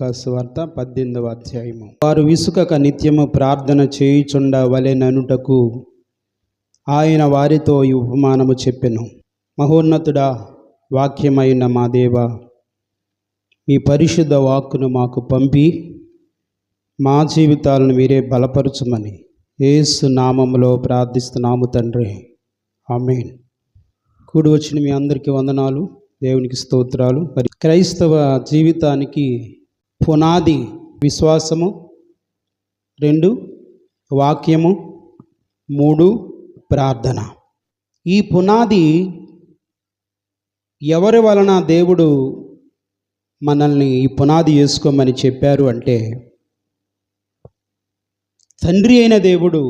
లోకాసు వార్త పద్దెనిమిదవ అధ్యాయము. వారు విసుకక నిత్యము ప్రార్థన చేయుచుండ వలెననుటకు ఆయన వారితో ఈ ఉపమానము చెప్పెను. మహోన్నతుడా వాక్యమైన మా దేవ మీ పరిశుద్ధ వాక్కును మాకు పంపి మా జీవితాలను మీరే బలపరచుమని ఏసు నామములో ప్రార్థిస్తున్నాము తండ్రి. ఆమెన్. కూడి వచ్చిన మీ అందరికీ వందనాలు దేవునికి స్తోత్రాలు. మరి క్రైస్తవ జీవితానికి పునాది విశ్వాసము. రెండు వాక్యము. మూడు ప్రార్థన. ఈ పునాది ఎవరి వలన దేవుడు మనల్ని ఈ పునాది వేసుకోమని చెప్పారు అంటే తండ్రి అయిన దేవుడు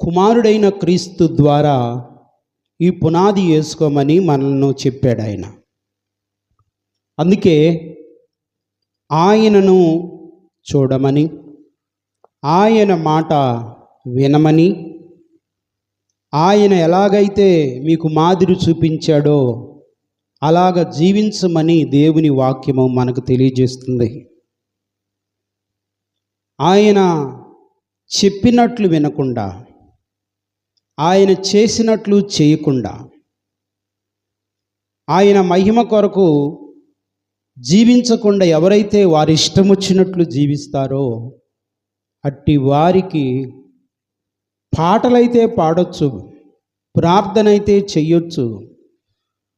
కుమారుడైన క్రీస్తు ద్వారా ఈ పునాది వేసుకోమని మనల్ని చెప్పాడు ఆయన. అందుకే ఆయనను చూడమని ఆయన మాట వినమని ఆయన ఎలాగైతే మీకు మాదిరి చూపించాడో అలాగ జీవించమని దేవుని వాక్యము మనకు తెలియజేస్తుంది. ఆయన చెప్పినట్లు వినకుండా ఆయన చేసినట్లు చేయకుండా ఆయన మహిమ కొరకు జీవించకుండా ఎవరైతే వారి ఇష్టం వచ్చినట్లు జీవిస్తారో అట్టి వారికి పాటలైతే పాడొచ్చు ప్రార్థన అయితే చెయ్యొచ్చు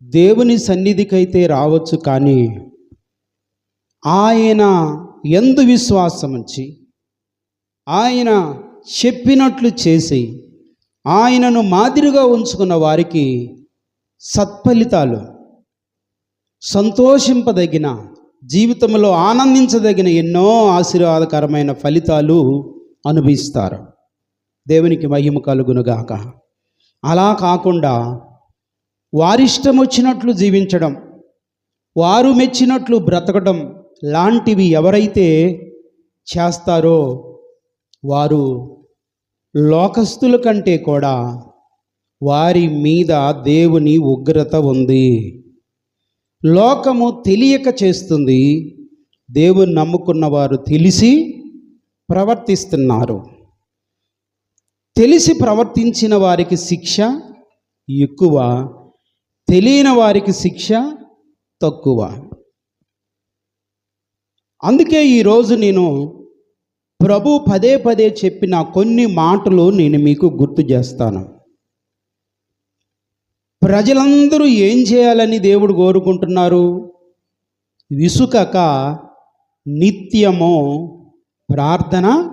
దేవుని సన్నిధికైతే రావచ్చు కానీ ఆయన ఎందు విశ్వాసం ఉంచి ఆయన చెప్పినట్లు చేసి ఆయనను మాదిరిగా ఉంచుకున్న వారికి సత్ఫలితాలు సంతోషింపదగిన జీవితంలో ఆనందించదగిన ఎన్నో ఆశీర్వాదకరమైన ఫలితాలు అనుభవిస్తారు. దేవునికి మహిమ కలుగునుగాక. అలా కాకుండా వారిష్టం వచ్చినట్లు జీవించడం వారు మెచ్చినట్లు బ్రతకడం లాంటివి ఎవరైతే చేస్తారో వారు లోకస్తుల కంటే కూడా వారి మీద దేవుని ఉగ్రత ఉంది. లోకము తెలియక చేస్తుంది. దేవుని నమ్ముకున్న వారు తెలిసి ప్రవర్తిస్తున్నారు. తెలిసి ప్రవర్తించిన వారికి శిక్ష ఎక్కువ తెలియని వారికి శిక్ష తక్కువ. అందుకే ఈరోజు నేను ప్రభు పదే పదే చెప్పిన కొన్ని మాటలు నేను మీకు గుర్తు చేస్తాను. ప్రజలందరూ ఏం చేయాలని దేవుడు కోరుకుంటున్నారు? విసుకక నిత్యము ప్రార్థన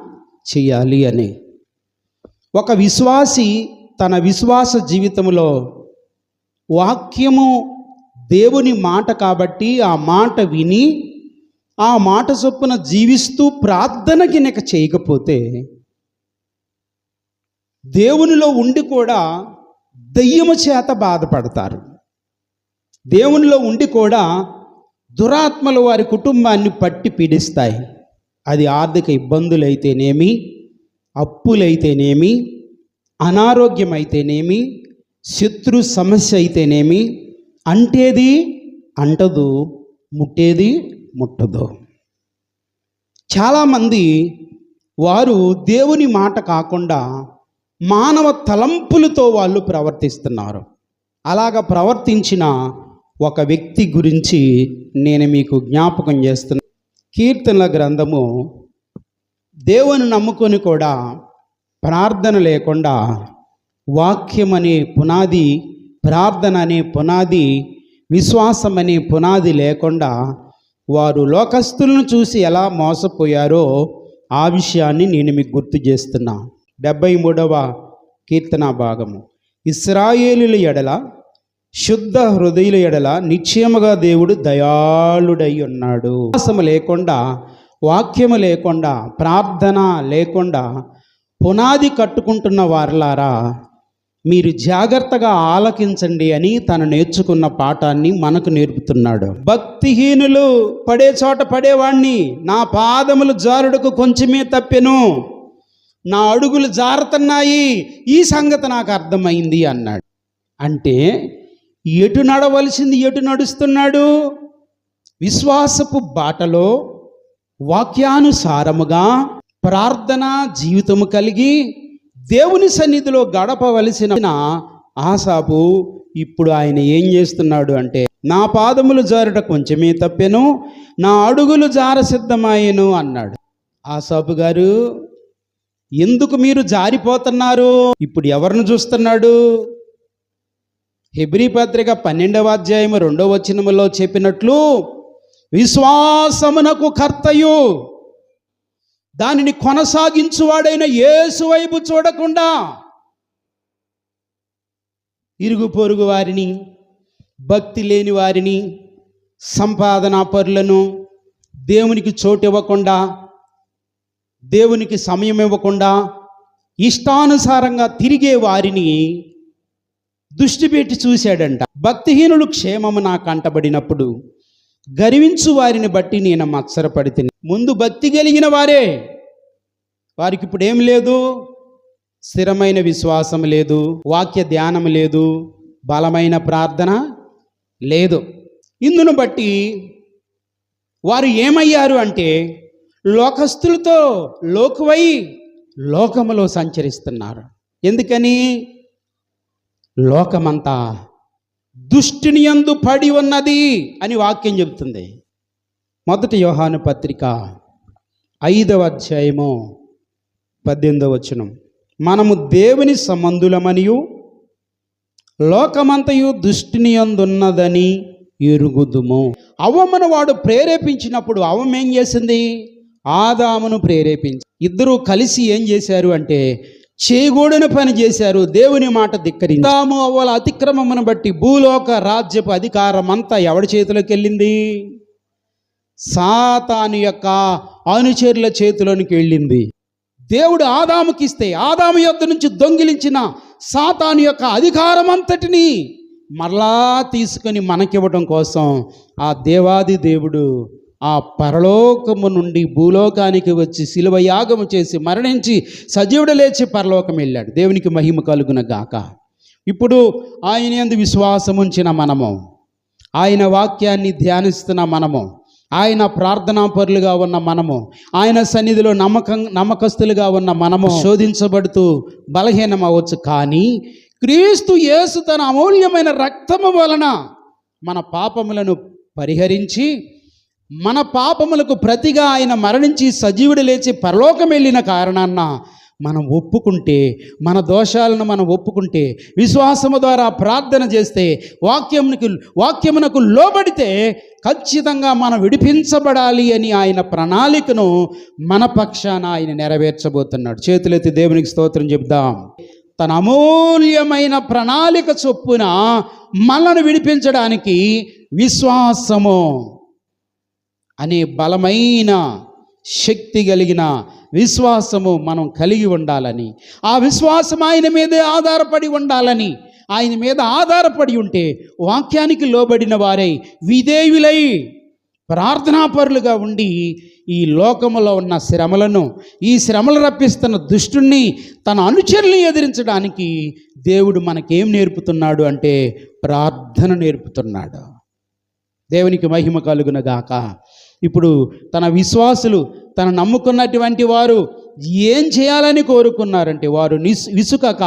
చేయాలి అని. ఒక విశ్వాసి తన విశ్వాస జీవితంలో వాక్యము దేవుని మాట కాబట్టి ఆ మాట విని ఆ మాట చొప్పున జీవిస్తూ ప్రార్థన గినక చేయకపోతే దేవునిలో ఉండి కూడా దయ్యము చేత బాధపడతారు. దేవునిలో ఉండి కూడా దురాత్మలు వారి కుటుంబాన్ని పట్టి పీడిస్తాయి. అది ఆర్థిక ఇబ్బందులైతేనేమి అప్పులైతేనేమి అనారోగ్యం అయితేనేమి శత్రు సమస్య అయితేనేమి అంటేది అంటదు ముట్టేది ముట్టదు. చాలామంది వారు దేవుని మాట కాకుండా మానవ తలంపులతో వాళ్ళు ప్రవర్తిస్తున్నారు. అలాగ ప్రవర్తించిన ఒక వ్యక్తి గురించి నేను మీకు జ్ఞాపకం చేస్తున్నా. కీర్తనల గ్రంథము దేవుని నమ్ముకొని కూడా ప్రార్థన లేకుండా వాక్యం అనే పునాది ప్రార్థన అనే పునాది విశ్వాసం అనే పునాది లేకుండా వారు లోకస్తులను చూసి ఎలా మోసపోయారో ఆ విషయాన్ని నేను మీకు గుర్తు చేస్తున్నాను డెబ్బై మూడవ కీర్తన భాగము. ఇస్రాయేలుల ఎడల శుద్ధ హృదయుల ఎడల నిశ్చయముగా దేవుడు దయాళుడై ఉన్నాడు విశ్వాసము లేకుండా వాక్యము లేకుండా ప్రార్థన లేకుండా పునాది కట్టుకుంటున్న వారలారా మీరు జాగ్రత్తగా ఆలకించండి అని తను నేర్చుకున్న పాఠాన్ని మనకు నేర్పుతున్నాడు. భక్తిహీనులు పడే చోట పడేవాణ్ణి నా పాదములు జారుడుకు కొంచెమే తప్పెను. నా అడుగులు జారుతున్నాయి. ఈ సంగతి నాకు అర్థమైంది అన్నాడు. అంటే ఎటు నడవలసింది ఎటు నడుస్తున్నాడు? విశ్వాసపు బాటలో వాక్యానుసారముగా ప్రార్థన జీవితము కలిగి దేవుని సన్నిధిలో గడపవలసిన ఆశాపు ఇప్పుడు ఆయన ఏం చేస్తున్నాడు అంటే నా పాదములు జారుట కొంచెమే తప్పెను నా అడుగులు జార సిద్ధమాయెను అన్నాడు. ఆసాపు గారు ఎందుకు మీరు జారిపోతున్నారు? ఇప్పుడు ఎవరిని చూస్తున్నాడు? హెబ్రీ పత్రిక పన్నెండవ అధ్యాయం రెండవ వచనములో చెప్పినట్లు విశ్వాసమునకు కర్తయు దానిని కొనసాగించువాడైన యేసు వైపు చూడకుండా. ఇరుగు పొరుగు వారిని భక్తి లేని వారిని సంపాదన పరులను దేవునికి చోటు ఇవ్వకుండా దేవునికి సమయం ఇవ్వకుండా ఇష్టానుసారంగా తిరిగే వారిని దృష్టి పెట్టి చూశాడంట. భక్తిహీనులు క్షేమము నాకు అంటబడినప్పుడు గర్వించు వారిని బట్టి నేను మత్సరపడితే ముందు భక్తి కలిగిన వారే. వారికి ఇప్పుడు ఏం లేదు? స్థిరమైన విశ్వాసం లేదు. వాక్య ధ్యానం లేదు. బలమైన ప్రార్థన లేదు. ఇందును బట్టి వారు ఏమయ్యారు అంటే లోకస్తులతో లోకువై లోకములో సంచరిస్తున్నారు. ఎందుకని? లోకమంతా దుష్టిని యందు పడి ఉన్నది అని వాక్యం చెబుతుంది. మొదటి యోహాను పత్రిక ఐదవ అధ్యాయము పద్దెనిమిదవ వచనం. మనము దేవుని సంబంధులమనియు లోకమంతయు దుష్టిని ఎందున్నదని ఎరుగుదుము. అవమను వాడు ప్రేరేపించినప్పుడు అవమేం చేసింది? ఆదామును ప్రేరేపించి ఇద్దరూ కలిసి ఏం చేశారు అంటే చేయకూడని పని చేశారు దేవుని మాట ధిక్కరించి. ఆదాము అవ్వాల అతిక్రమమును బట్టి భూలోక రాజ్యపు అధికారం అంతా ఎవడి చేతిలోకి వెళ్ళింది? సాతాను యొక్క అనుచరుల చేతిలోనికి వెళ్ళింది. దేవుడు ఆదాముకి ఇస్తే ఆదాము యొద్ద నుంచి దొంగిలించిన సాతాను యొక్క అధికారం అంతటిని మరలా తీసుకొని మనకివ్వడం కోసం ఆ దేవాది దేవుడు ఆ పరలోకము నుండి భూలోకానికి వచ్చి శిలువ యాగము చేసి మరణించి సజీవుడు లేచి పరలోకం వెళ్ళాడు. దేవునికి మహిమ కలుగున గాక. ఇప్పుడు ఆయన ఎందు విశ్వాసం ఉంచిన మనము ఆయన వాక్యాన్ని ధ్యానిస్తున్న మనము ఆయన ప్రార్థనా పరులుగా ఉన్న మనము ఆయన సన్నిధిలో నమ్మకం నమ్మకస్తులుగా ఉన్న మనము శోధించబడుతూ బలహీనం అవ్వచ్చు. కానీ క్రీస్తు యేసు తన అమూల్యమైన రక్తము వలన మన పాపములను పరిహరించి మన పాపములకు ప్రతిగా ఆయన మరణించి సజీవుడు లేచి పరలోకం వెళ్ళిన కారణాన్న మనం ఒప్పుకుంటే మన దోషాలను మనం ఒప్పుకుంటే విశ్వాసము ద్వారా ప్రార్థన చేస్తే వాక్యమునికి వాక్యమునకు లోబడితే ఖచ్చితంగా మనం విడిపించబడాలి అని ఆయన ప్రణాళికను మన పక్షాన ఆయన నెరవేర్చబోతున్నాడు. చేతులెత్తి దేవునికి స్తోత్రం చెప్దాం. తన అమూల్యమైన ప్రణాళిక చొప్పున మనను విడిపించడానికి విశ్వాసము అనే బలమైన శక్తి కలిగిన విశ్వాసము మనం కలిగి ఉండాలని ఆ విశ్వాసం ఆయన మీదే ఆధారపడి ఉండాలని ఆయన మీద ఆధారపడి ఉంటే వాక్యానికి లోబడిన వారై విధేయులై ప్రార్థనాపరులుగా ఉండి ఈ లోకములో ఉన్న శ్రమలను ఈ శ్రమలు రప్పిస్తున్న దుష్టుణ్ణి తన అనుచరుల్ని ఎదిరించడానికి దేవుడు మనకేం నేర్పుతున్నాడు అంటే ప్రార్థన నేర్పుతున్నాడు. దేవునికి మహిమ కలుగునగాక. ఇప్పుడు తన విశ్వాసులు తన నమ్ముకున్నటువంటి వారు ఏం చేయాలని కోరుకున్నారంటే వారు నిస్ విసుకక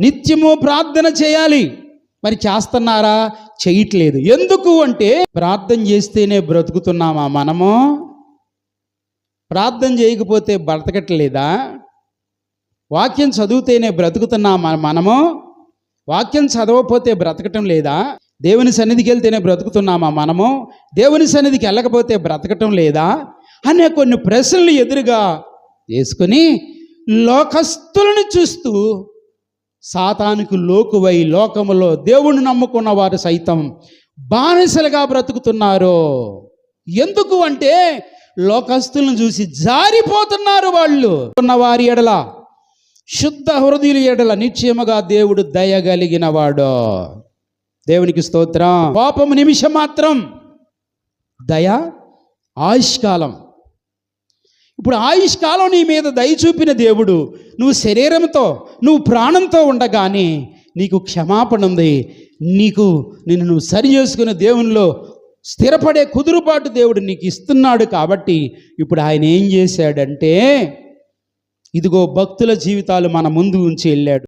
నిత్యము ప్రార్థన చేయాలి. మరి చేస్తున్నారా? చేయట్లేదు. ఎందుకు అంటే ప్రార్థన చేస్తేనే బ్రతుకుతున్నామా మనము? ప్రార్థన చేయకపోతే బ్రతకట్లేదా? వాక్యం చదివితేనే బ్రతుకుతున్నామా మనము? వాక్యం చదవకపోతే బ్రతకటం లేదా? దేవుని సన్నిధికి వెళ్తేనే బ్రతుకుతున్నామా మనము? దేవుని సన్నిధికి వెళ్ళకపోతే బ్రతకటం లేదా? అనే కొన్ని ప్రశ్నలు ఎదురుగా వేసుకొని లోకస్తులను చూస్తూ సాతానికి లోకువై లోకములో దేవుణ్ణి నమ్ముకున్న వారు సైతం బానిసలుగా బ్రతుకుతున్నారు. ఎందుకు అంటే లోకస్తులను చూసి జారిపోతున్నారు వాళ్ళు. ఉన్న వారి ఎడల శుద్ధ హృదయుల ఎడల నిశ్చయముగా దేవుడు దయ వాడు. దేవునికి స్తోత్రం. పాపము నిమిషం మాత్రం దయ ఆయుష్కాలం. ఇప్పుడు ఆయుష్కాలం నీ మీద దయ చూపిన దేవుడు నువ్వు శరీరంతో నువ్వు ప్రాణంతో ఉండగానే నీకు క్షమాపణ ఉంది. నీకు నిన్ను నువ్వు సరి చేసుకుని దేవునిలో స్థిరపడే కుదురుబాటు దేవుడు నీకు ఇస్తున్నాడు కాబట్టి ఇప్పుడు ఆయన ఏం చేశాడంటే ఇదిగో భక్తుల జీవితాలు మన ముందు ఉంచి వెళ్ళాడు.